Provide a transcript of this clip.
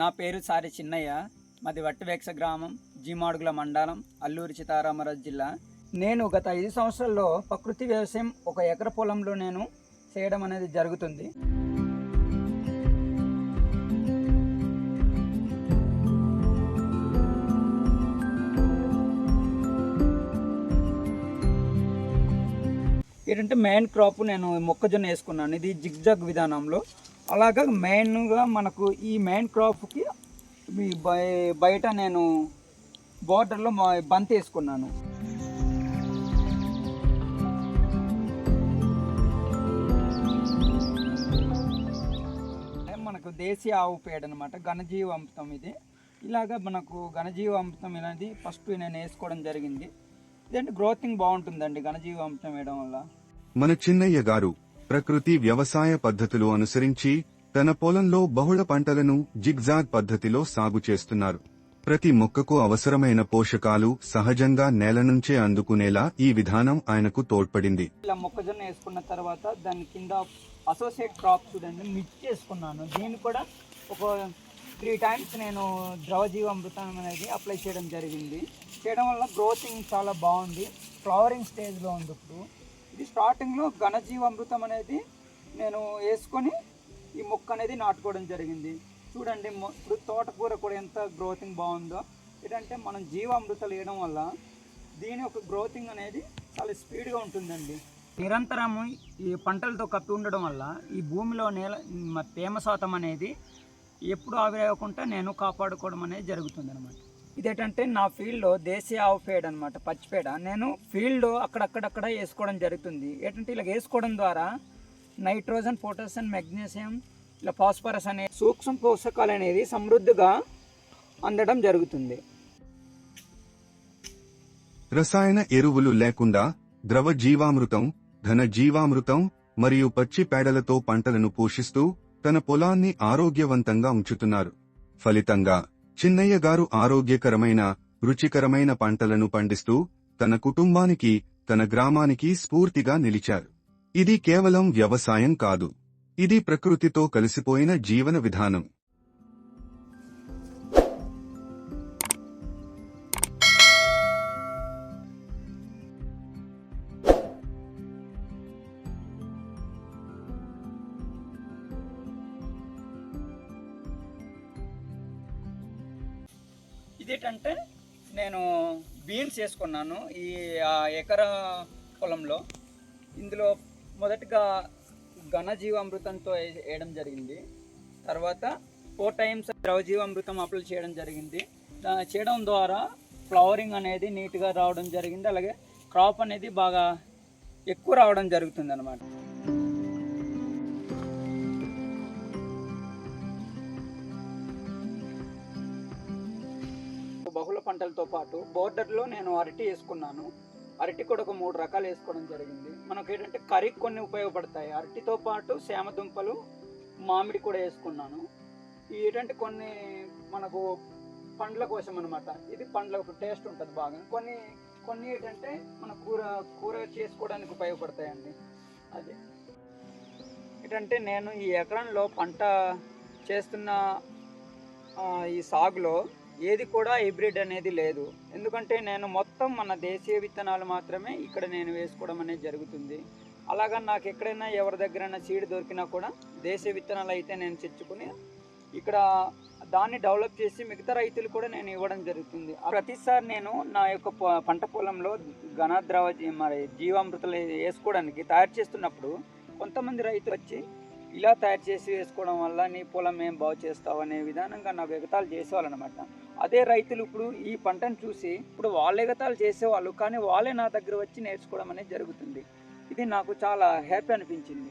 నా పేరు సారి చిన్నయ్య. మాది వట్టివేక్ష గ్రామం జీమాడుగుల మండలం అల్లూరి సీతారామరాజు జిల్లా. నేను గత ఐదు సంవత్సరాల్లో ప్రకృతి వ్యవసాయం ఒక ఎకర పొలంలో నేను చేయడం అనేది జరుగుతుంది. ఏంటంటే మెయిన్ క్రాప్ నేను మొక్కజొన్న వేసుకున్నాను. ఇది జిగ్జాగ్ విధానంలో. అలాగా మెయిన్గా మనకు ఈ మెయిన్ క్రాప్కి మీ బయట నేను బార్డర్లో మా బంతి వేసుకున్నాను. మనకు దేశీయ ఆవు పేడ అనమాట ఘనజీవ అమృతం ఇది. ఇలాగా మనకు ఘనజీవ అమృతం అనేది ఫస్ట్ నేను వేసుకోవడం జరిగింది. ఇదంటే గ్రోతింగ్ బాగుంటుందండి ఘనజీవ అమృతం వేయడం వల్ల. మన చిన్నయ్య గారు ప్రకృతి వ్యవసాయ పద్ధతులు అనుసరించి తన పొలంలో బహుళ పంటలను జిగ్జాగ్ పద్ధతిలో సాగు చేస్తున్నారు. ప్రతి మొక్కకు అవసరమైన పోషకాలు సహజంగా నేల నుంచే అందుకునేలా ఈ విధానం ఆయనకు తోడ్పడింది. ఇలా మొక్కజొన్న వేసుకున్న తర్వాత దాని కింద అసోసియేట్ క్రాప్ చూడండి మిక్స్ చేసుకున్నాను. దీన్ని కూడా ఒక త్రీ టైమ్స్ నేను ద్రవజీవామృతం అనేది అప్లై చేయడం జరిగింది. చేయడం వల్ల గ్రోతింగ్ చాలా బాగుంది. ఫ్లవరింగ్ స్టేజ్లో ఉంది ఇప్పుడు. ఇది స్టార్టింగ్లో ఘనజీవామృతం అనేది నేను వేసుకొని ఈ మొక్క అనేది నాటుకోవడం జరిగింది. చూడండి ఇప్పుడు తోటకూర కూడా ఎంత గ్రోతింగ్ బాగుందో. ఏంటంటే మనం జీవామృతాలు వేయడం వల్ల దీని యొక్క గ్రోతింగ్ అనేది చాలా స్పీడ్గా ఉంటుందండి. నిరంతరము ఈ పంటలతో కప్పి ఉండడం వల్ల ఈ భూమిలో నేల తేమ శాతం అనేది ఎప్పుడు ఆవిరవ్వకుండా నేను కాపాడుకోవడం అనేది జరుగుతుంది అనమాట ఇదేంటంటే నా ఫీల్డ్లో దేశీయ ఆవు పేడ అనమాట పచ్చిపేడ నేను ఫీల్డ్ అక్కడక్కడక్కడ వేసుకోవడం జరుగుతుంది. ఏంటంటే ఇలా వేసుకోవడం ద్వారా నైట్రోజన్ పొటాషియం మెగ్నీషియం ఇలా ఫాస్ఫరస్ అనే సూక్ష్మ పోషకాలు అనేది సమృద్ధిగా అందడం జరుగుతుంది. రసాయన ఎరువులు లేకుండా ద్రవ జీవామృతం ఘన జీవామృతం మరియు పచ్చి పేడలతో పంటలను పోషిస్తూ తన పొలాన్ని ఆరోగ్యవంతంగా ఉంచుతున్నారు. ఫలితంగా చిన్నయ్య గారు ఆరోగ్యకరమైన రుచికరమైన పంటలను పండిస్తూ తన కుటుంబానికి తన గ్రామానికి స్ఫూర్తిగా నిలిచారు. ఇది కేవలం వ్యవసాయం కాదు. ఇది ప్రకృతితో కలిసిపోయిన జీవన విధానం. ఇదేంటంటే నేను బీన్స్ వేసుకున్నాను ఈ ఆ ఎకరా పొలంలో. ఇందులో మొదటగా ఘనజీవామృతంతో వేయడం జరిగింది. తర్వాత ఫోర్ టైమ్స్ ద్రవజీవామృతం అప్లై చేయడం జరిగింది. చేయడం ద్వారా ఫ్లవరింగ్ అనేది నీట్గా రావడం జరిగింది. అలాగే క్రాప్ అనేది బాగా ఎక్కువ రావడం జరుగుతుంది అన్నమాట పంటలతో పాటు బోర్డర్లో నేను అరటి వేసుకున్నాను. అరటి కూడా ఒక మూడు రకాలు వేసుకోవడం జరిగింది. మనకు ఏంటంటే కర్రీకి కొన్ని ఉపయోగపడతాయి. అరటితో పాటు సేమ దుంపలు మామిడి కూడా వేసుకున్నాను. ఏంటంటే కొన్ని మనకు పండ్ల కోసం అనమాట ఇది పండ్ల టేస్ట్ ఉంటుంది బాగా. కొన్ని కొన్ని ఏంటంటే మన కూర కూర చేసుకోవడానికి ఉపయోగపడతాయండి. అదే. ఏంటంటే నేను ఈ ఎకరంలో పంట చేస్తున్న ఈ సాగులో ఏది కూడా హైబ్రిడ్ అనేది లేదు. ఎందుకంటే నేను మొత్తం మన దేశీయ విత్తనాలు మాత్రమే ఇక్కడ నేను వేసుకోవడం అనేది జరుగుతుంది. అలాగా నాకు ఎక్కడైనా ఎవరి దగ్గరైనా సీడ్ దొరికినా కూడా దేశీయ విత్తనాలు అయితే నేను తెచ్చుకుని ఇక్కడ దాన్ని డెవలప్ చేసి మిగతా రైతులు కూడా నేను ఇవ్వడం జరుగుతుంది. ప్రతిసారి నేను నా యొక్క పంట పొలంలో ఘనద్రవ మరి జీవామృతలు వేసుకోవడానికి తయారు చేస్తున్నప్పుడు కొంతమంది రైతులు వచ్చి ఇలా తయారు చేసి వేసుకోవడం వల్ల నీ పొలం ఏం బాగు చేస్తావు అనే విధానంగా నాకు ఎగతాలు చేసేవాళ్ళనమాట. అదే రైతులు ఇప్పుడు ఈ పంటను చూసి ఇప్పుడు వాళ్ళే ఎగతాలు చేసేవాళ్ళు కానీ వాళ్ళే నా దగ్గర వచ్చి నేర్చుకోవడం అనేది జరుగుతుంది. ఇది నాకు చాలా హ్యాపీ అనిపించింది.